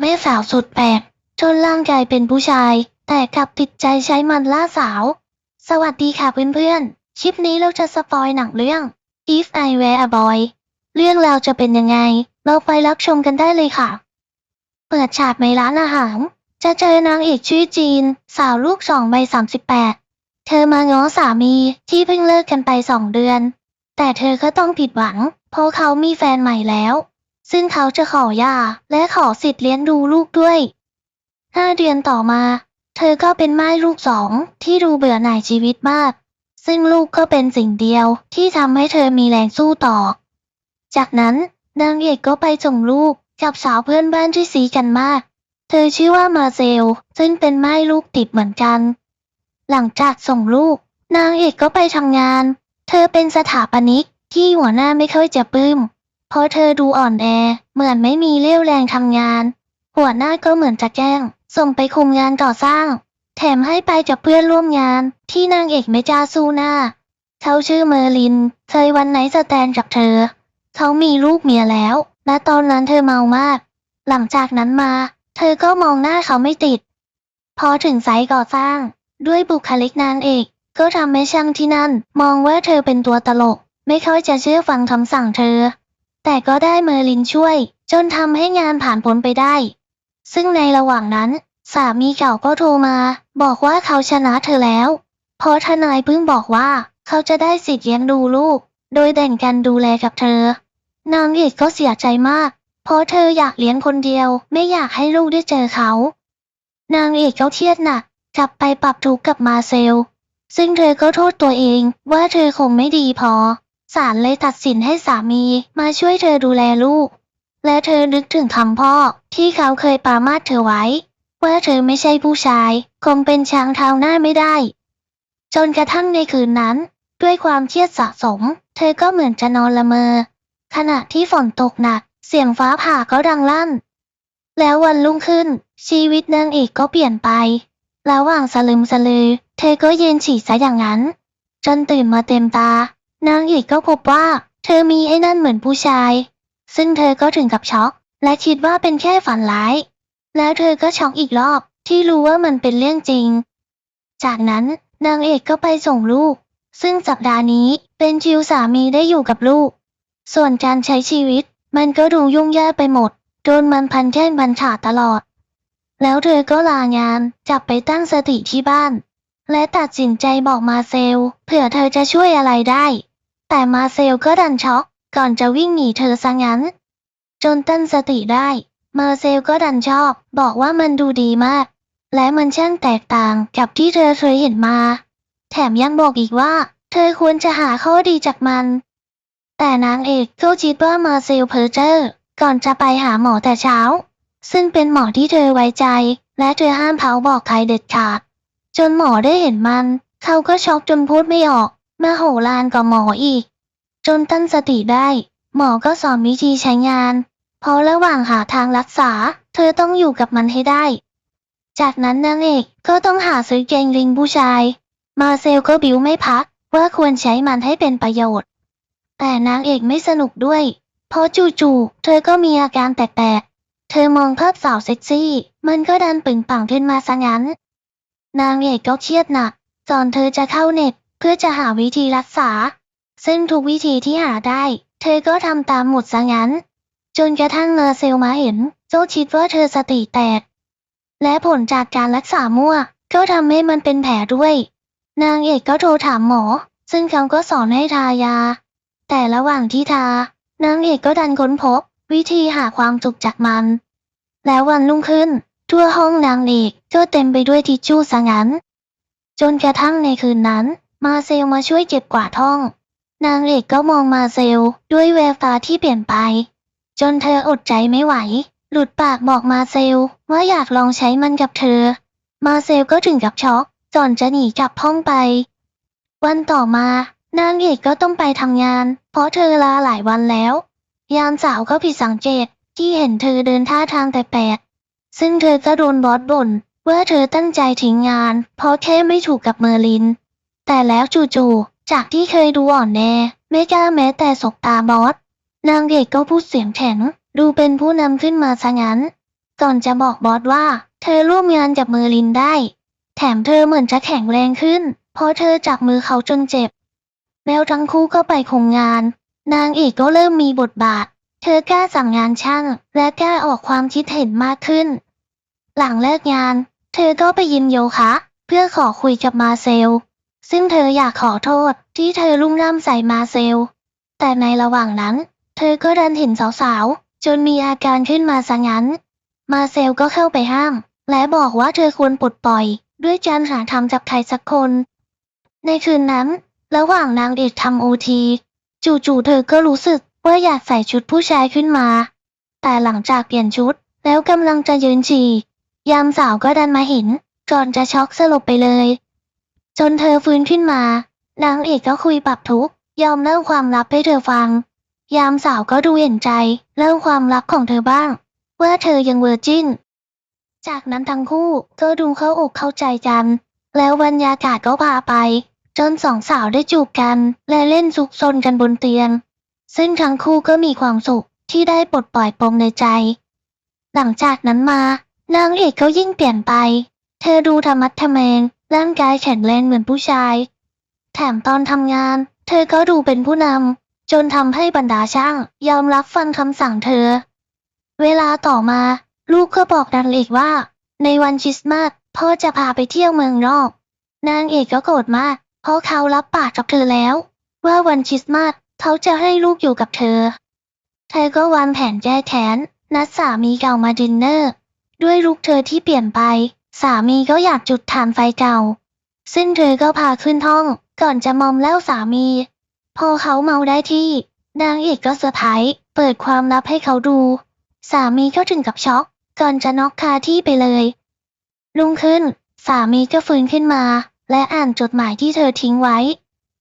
แม่สาวสุดแปลกจนร่างกายเป็นผู้ชาย แต่กลับติดใจใช้มันล่าสาว สวัสดีค่ะเพื่อนๆ คลิปนี้เราจะสปอยหนังเรื่อง If I Were a Boy เรื่องราวจะเป็นยังไง เราไปรับชมกันได้เลยค่ะ เปิดฉากในร้านอาหาร จะเจอนางเอกชื่อจีน สาวลูกสองใบสามสิบแปดเธอมาง้อสามีที่เพิ่งเลิกกันไปสองเดือน แต่เธอก็ต้องผิดหวัง เพราะเขามีแฟนใหม่แล้ว ซึ่งเขาจะขอหย่าและขอสิทธิ์เลี้ยงดูลูกด้วยห้าเดือนต่อมา เธอก็เป็นม่ายลูกสองที่ดูเบื่อหน่ายชีวิตมาก ซึ่งลูกก็เป็นสิ่งเดียวที่ทำให้เธอมีแรงสู้ต่อ จากนั้นนางเอกก็ไปส่งลูกกับสาวเพื่อนบ้านที่สีกันมาก เธอชื่อว่ามาเซล ซึ่งเป็นม่ายลูกติดเหมือนกัน หลังจากส่งลูก นางเอกก็ไปทำงาน เธอเป็นสถาปนิกที่หัวหน้าไม่ค่อยจะปลื้ม เพราะเธอดูอ่อนแอ เหมือนไม่มีเรี่ยวแรงทำงาน หัวหน้าก็เหมือนจะแกล้ง ส่งไปคุมงานก่อสร้าง แถมให้ไปกับเพื่อนร่วมงาน ที่นางเอกไม่จ้าสู้หน้าเขาชื่อเมอร์ลิน เคยวันไหนสแตนกับเธอ เขามีลูกเมียแล้ว และตอนนั้นเธอเมามาก หลังจากนั้นมา เธอก็มองหน้าเขาไม่ติด พอถึงไซต์ก่อสร้าง ด้วยบุคลิกนางเอก ก็ทำให้ช่างที่นั่น มองว่าเธอเป็นตัวตลก ไม่ค่อยจะเชื่อฟังคำสั่งเธอ แต่ก็ได้เมอร์ลินช่วย จนทำให้งานผ่านพ้นไปได้ ซึ่งในระหว่างนั้น สามีเก่าก็โทรมา บอกว่าเขาชนะเธอแล้ว เพราะทนายเพิ่งบอกว่าเขาจะได้สิทธิ์เลี้ยงดูลูก โดยแบ่งกันดูแลกับเธอ นางเอกก็เสียใจมาก เพราะเธออยากเลี้ยงคนเดียว ไม่อยากให้ลูกได้เจอเขา นางเอกก็เครียดหนักกลับไปปรับทุกข์กับมาเซล ซึ่งเธอก็โทษตัวเองว่าเธอคงไม่ดีพอ ศาลเลยตัดสินให้สามีมาช่วยเธอดูแลลูก และเธอนึกถึงคำพ่อที่เขาเคยปามาสเธอไว้ ว่าเธอไม่ใช่ผู้ชาย คงเป็นช้างเท้าหน้าไม่ได้ จนกระทั่งในคืนนั้น ด้วยความเครียดสะสม เธอก็เหมือนจะนอนละเมอ ขณะที่ฝนตกหนัก เสียงฟ้าผ่าก็ดังลั่น แล้ววันรุ่งขึ้น ชีวิตนางเอกก็เปลี่ยนไประหว่างสลึมสลือ เธอก็เยืนฉี่ซะอย่างนั้น จนตื่นมาเต็มตา นางเอกก็พบว่า เธอมีไอ้นั่นเหมือนผู้ชาย ซึ่งเธอก็ถึงกับช็อก และคิดว่าเป็นแค่ฝันร้าย แล้วเธอก็ช็อกอีกรอบที่รู้ว่ามันเป็นเรื่องจริง จากนั้นนางเอกก็ไปส่งลูก ซึ่งสัปดาห์นี้เป็นคิวสามีได้อยู่กับลูก ส่วนการใช้ชีวิต มันก็ดูยุ่งยากไปหมดโดนมันพันแข้งพันขาตลอด แล้วเธอก็ลางานกลับไปตั้งสติที่บ้าน และตัดสินใจบอกมาเซลเผื่อเธอจะช่วยอะไรได้ แต่มาเซลก็ดันช็อก ก่อนจะวิ่งหนีเธอซะงั้น จนตั้งสติได้ มาเซลก็ดันชอบ บอกว่ามันดูดีมาก และมันช่างแตกต่างกับที่เธอเคยเห็นมา แถมยังบอกอีกว่า เธอควรจะหาข้อดีจากมัน แต่นางเอกก็คิดว่ามาเซลเพอเจอร์ ก่อนจะไปหาหมอแต่เช้า ซึ่งเป็นหมอที่เธอไว้ใจ และเธอห้ามเขาบอกใครเด็ดขาดจนหมอได้เห็นมัน เขาก็ช็อกจนพูดไม่ออก มาโหรานกับหมออีก จนตั้งสติได้ หมอก็สอนวิธีใช้งาน เพราะระหว่างหาทางรักษา เธอต้องอยู่กับมันให้ได้ จากนั้นนางเอกก็ต้องหาซื้อเกงลิงผู้ชาย มาเซลก็บิวไม่พักว่าควรใช้มันให้เป็นประโยชน์ แต่นางเอกไม่สนุกด้วย เพราะจู่ๆเธอก็มีอาการแปลกๆ เธอมองภาพสาวเซ็กซี่ มันก็ดันปึงปังขึ้นมาซะงั้น นางเอกก็เครียดหนักจนเธอจะเข้าเน็ต เพื่อจะหาวิธีรักษา ซึ่งทุกวิธีที่หาได้ เธอก็ทำตามหมดซะงั้น จนกระทั่งเมอร์เซลมาเห็นโจคิดว่าเธอสติแตก และผลจากการรักษามั่วก็ทำให้มันเป็นแผลด้วย นางเอกก็โทรถามหมอ ซึ่งเขาก็สอนให้ทายา แต่ระหว่างที่ทานางเอกก็ดันค้นพบ วิธีหาความสุขจากมัน แล้ววันรุ่งขึ้น ทั่วห้องนางเอกก็เต็มไปด้วยทิชชู่ซะงั้น จนกระทั่งในคืนนั้น มาเซลมาช่วยเก็บกวาดห้อง นางเอกก็มองมาเซลด้วยแววตาที่เปลี่ยนไป จนเธออดใจไม่ไหว หลุดปากบอกมาเซลว่าอยากลองใช้มันกับเธอ มาเซลก็ถึงกับช็อกจอนจะหนีกลับห้องไป วันต่อมานางเอกก็ต้องไปทำงาน เพราะเธอลาหลายวันแล้ว ยามสาวก็ผิดสังเกตที่เห็นเธอเดินท่าทางแปลกๆซึ่งเธอก็โดนบอสบ่นว่าเธอตั้งใจทิ้งงาน เพราะแค่ไม่ถูกกับเมอร์ลิน แต่แล้วจู่ๆ จากที่เคยดูอ่อนแอไม่กล้าแม้แต่สบตาบอส นางเอกก็พูดเสียงแข็ง ดูเป็นผู้นำขึ้นมาซะงั้น ก่อนจะบอกบอสว่า เธอร่วมงานกับเมอร์ลินได้ แถมเธอเหมือนจะแข็งแรงขึ้น เพราะเธอจับมือเขาจนเจ็บ แล้วทั้งคู่ก็ไปคงงาน นางเอกก็เริ่มมีบทบาท เธอกล้าสั่งงานช่าง และกล้าออกความคิดเห็นมากขึ้น หลังเลิกงาน เธอก็ไปยิมโยคะ เพื่อขอคุยกับมาเซล ซึ่งเธออยากขอโทษที่เธอลุ่มล่ำใส่มาเซล แต่ในระหว่างนั้น เธอก็ดันเห็นสาวๆ จนมีอาการขึ้นมาซะงั้น มาเซลก็เข้าไปห้าม และบอกว่าเธอควรปลดปล่อย ด้วยการหาทำจากใครสักคน ในคืนนั้น ระหว่างนางเอกทำโอทีจู่ๆเธอก็รู้สึกว่าอยากใส่ชุดผู้ชายขึ้นมา แต่หลังจากเปลี่ยนชุด แล้วกำลังจะยืนฉี่ยามสาวก็ดันมาเห็นก่อนจะช็อกสลบไปเลย จนเธอฟื้นขึ้นมา นางเอกก็คุยปรับทุกข์ยอมเล่าความลับให้เธอฟัง ยามสาวก็ดูเห็นใจเล่าความลับของเธอบ้าง ว่าเธอยังเวอร์จินจากนั้นทั้งคู่ก็ดูเข้าอกเข้าใจกัน แล้วบรรยากาศก็พาไป จนสองสาวได้จูบกัน และเล่นซุกซนกันบนเตียง ซึ่งทั้งคู่ก็มีความสุขที่ได้ปลดปล่อยปมในใจ หลังจากนั้นมานางเอกก็ยิ่งเปลี่ยนไป เธอดูธรรมัดทะแมง ร่างกายแข็งแรงเหมือนผู้ชาย แถมตอนทำงาน เธอก็ดูเป็นผู้นำจนทำให้บรรดาช่าง ยอมรับฟังคำสั่งเธอ เวลาต่อมา ลูกก็บอกนางเอกว่า ในวันคริสต์มาสพ่อจะพาไปเที่ยวเมืองนอก นางเอกก็โกรธมาก เพราะเขารับปากกับเธอแล้ว ว่าวันคริสต์มาสเขาจะให้ลูกอยู่กับเธอ เธอก็วางแผนแก้แค้นนัดสามีเก่ามาดินเนอร์ ด้วยลุกเธอที่เปลี่ยนไป สามีก็อยากจุดถ่านไฟเก่า ซึ่งเธอก็พาขึ้นห้องก่อนจะมอมแล้วสามี พอเขาเมาได้ที่ นางเอกก็เซอร์ไพรส์เปิดความลับให้เขาดู สามีก็ถึงกับช็อกก่อนจะน็อกคาที่ไปเลยรุ่งขึ้น สามีก็ฟื้นขึ้นมา และอ่านจดหมายที่เธอทิ้งไว้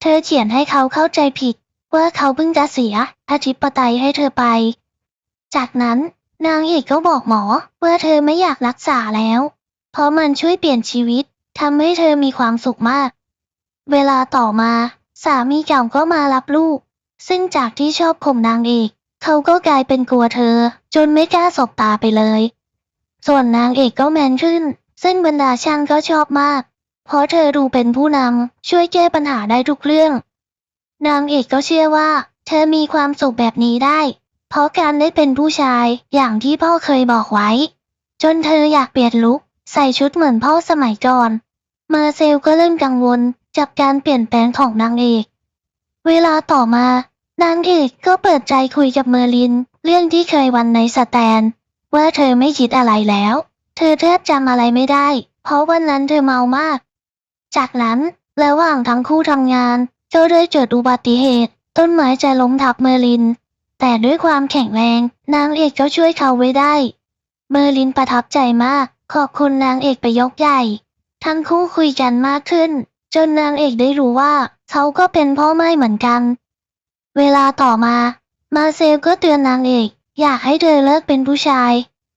เธอเขียนให้เขาเข้าใจผิด ว่าเขาเพิ่งจะเสียอธิปไตยให้เธอไป จากนั้นนางเอกก็บอกหมอว่าเธอไม่อยากรักษาแล้ว เพราะมันช่วยเปลี่ยนชีวิตทำให้เธอมีความสุขมาก เวลาต่อมา สามีเก่าก็มารับลูก ซึ่งจากที่ชอบข่มนางเอกเขาก็กลายเป็นกลัวเธอ จนไม่กล้าสบตาไปเลย ส่วนนางเอกก็แมนขึ้น ซึ่งบรรดาช่างก็ชอบมาก เพราะเธอดูเป็นผู้นำช่วยแก้ปัญหาได้ทุกเรื่อง นางเอกก็เชื่อว่า เธอมีความสุขแบบนี้ได้ เพราะการได้เป็นผู้ชายอย่างที่พ่อเคยบอกไว้ จนเธออยากเปลี่ยนลุค ใส่ชุดเหมือนพ่อสมัยก่อน มาเซลก็เริ่มกังวลกับการเปลี่ยนแปลงของนางเอก เวลาต่อมานางเอกก็เปิดใจคุยกับเมอร์ลิน เรื่องที่เคยวันในสแตน ว่าเธอไม่คิดอะไรแล้ว เธอแทบจำอะไรไม่ได้ เพราะวันนั้นเธอเมามาก จากนั้นระหว่างทั้งคู่ทำงานก็ได้เกิดอุบัติเหตุ ต้นไม้จะล้มทับเมอร์ลิน แต่ด้วยความแข็งแรง นางเอกก็ช่วยเขาไว้ได้ เมอร์ลินประทับใจมาก ขอบคุณนางเอกไปยกใหญ่ ทั้งคู่คุยกันมากขึ้น จนนางเอกได้รู้ว่า เขาก็เป็นพ่อไม่เหมือนกัน เวลาต่อมา มาเซลก็เตือนนางเอก อยากให้เธอเลิกเป็นผู้ชาย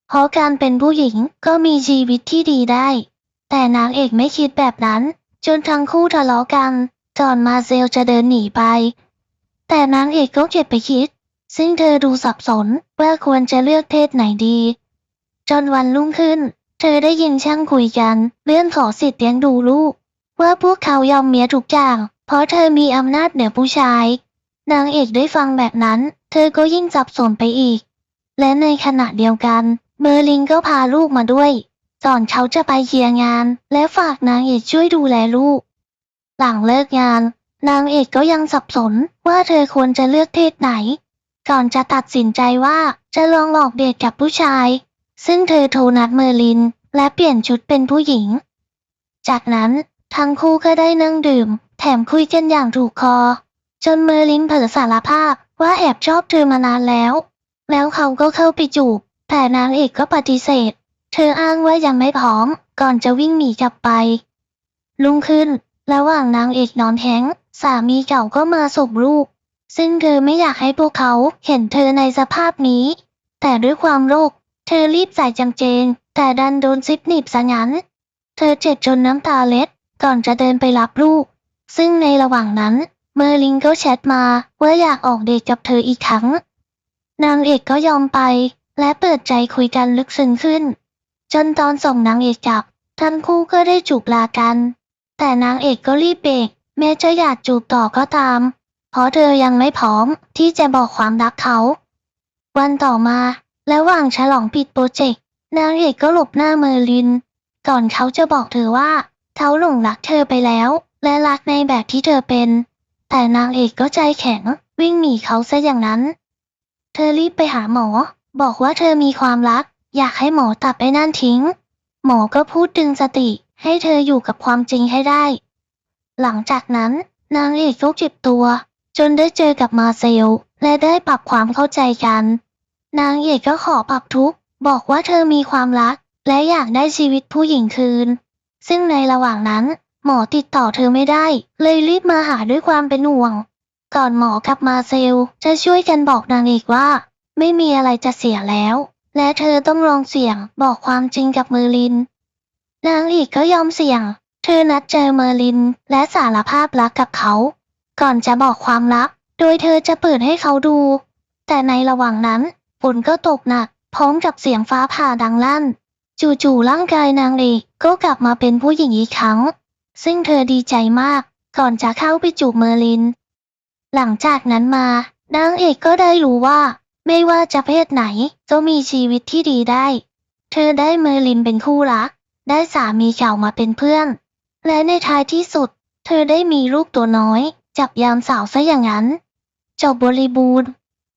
เพราะการเป็นผู้หญิงก็มีชีวิตที่ดีได้ แต่นางเอกไม่คิดแบบนั้น จนทั้งคู่ทะเลาะกันก่อนมาเซลจะเดินหนีไป แต่นางเอกก็เก็บไปคิด ซึ่งเธอดูสับสนว่าควรจะเลือกเพศไหนดี จนวันรุ่งขึ้น ธอได้ยินช่างคุยกันเรื่องขอสิทธิ์เลี้ยงดูลูก ว่าพวกเขายอมเมียทุกอย่างเพราะเธอมีอำนาจเหนือผู้ชาย นางเอกได้ฟังแบบนั้น เธอก็ยิ่งสับสนไปอีก และในขณะเดียวกัน เมอร์ลินก็พาลูกมาด้วยก่อนเขาจะไปเคลียร์งาน และฝากนางเอกช่วยดูแลลูก หลังเลิกงาน นางเอกก็ยังสับสนว่าเธอควรจะเลือกเพศไหน ก่อนจะตัดสินใจว่าจะลองหลอกเดทกับผู้ชาย ซึ่งเธอโทรนัดเมอร์ลิน และเปลี่ยนชุดเป็นผู้หญิง จากนั้นทั้งคู่ก็ได้นั่งดื่ม แถมคุยกันอย่างถูกคอ จนเมอร์ลินเผลอสารภาพว่าแอบชอบเธอมานานแล้ว แล้วเขาก็เข้าไปจูบ แต่นางเอกก็ปฏิเสธ เธออ้างว่ายังไม่พร้อม ก่อนจะวิ่งหนีกลับไป ลุงขึ้น ระหว่างนางเอกนอนแท้งสามีเก่าก็มาส่งลูก ซึ่งเธอไม่อยากให้พวกเขาเห็นเธอในสภาพนี้ แต่ด้วยความโรค เธอรีบใส่จำเจง แต่ดันโดนซิปหนีบซะงั้น เธอเจ็บจนน้ำตาเล็ด ก่อนจะเดินไปรับลูก ซึ่งในระหว่างนั้น เมอร์ลินก็แชทมาว่าอยากออกเดทกับเธออีกครั้ง นางเอกก็ยอมไป และเปิดใจคุยกันลึกซึ้งขึ้น จนตอนส่งนางเอกกลับทั้งคู่ก็ได้จูบลากัน แต่นางเอกก็รีบเบรกแม้จะอยากจูบต่อก็ตาม เพราะเธอยังไม่พร้อมที่จะบอกความรักเขา วันต่อมา ระหว่างฉลองปิดโปรเจกต์นางเอกก็หลบหน้าเมอร์ลิน ก่อนเขาจะบอกเธอว่าเขาหลงรักเธอไปแล้ว และรักในแบบที่เธอเป็น แต่นางเอกก็ใจแข็ง วิ่งหนีเขาซะอย่างนั้น เธอรีบไปหาหมอ บอกว่าเธอมีความรัก อยากให้หมอตัดไปนั่นทิ้ง หมอก็พูดดึงสติ ให้เธออยู่กับความจริงให้ได้ หลังจากนั้น นางเอกก็เจ็บตัว จนได้เจอกับมาเซล และได้ปรับความเข้าใจกัน นางเอกก็ขอปรับทุกข์บอกว่าเธอมีความรัก และอยากได้ชีวิตผู้หญิงคืน ซึ่งในระหว่างนั้น หมอติดต่อเธอไม่ได้ เลยรีบมาหาด้วยความเป็นห่วง ก่อนหมอกับมาเซลจะช่วยกันบอกนางเอกว่า ไม่มีอะไรจะเสียแล้ว และเธอต้องลองเสี่ยงบอกความจริงกับเมอร์ลิน นางเอกก็ยอมเสี่ยง เธอนัดเจอเมอร์ลิน และสารภาพรักกับเขา ก่อนจะบอกความลับ โดยเธอจะเปิดให้เขาดู แต่ในระหว่างนั้น ฝนก็ตกหนัก พร้อมกับเสียงฟ้าผ่าดังลั่น จู่ๆร่างกายนางเอกก็กลับมาเป็นผู้หญิงอีกครั้ง ซึ่งเธอดีใจมาก ก่อนจะเข้าไปจูบเมอร์ลิน หลังจากนั้นมานางเอกก็ได้รู้ว่า ไม่ว่าจะเพศไหนก็มีชีวิตที่ดีได้ เธอได้เมอร์ลินเป็นคู่รัก ได้สามีเก่ามาเป็นเพื่อน และในท้ายที่สุด เธอได้มีลูกตัวน้อย จับยามสาวซะอย่างนั้นจบบริบูรณ์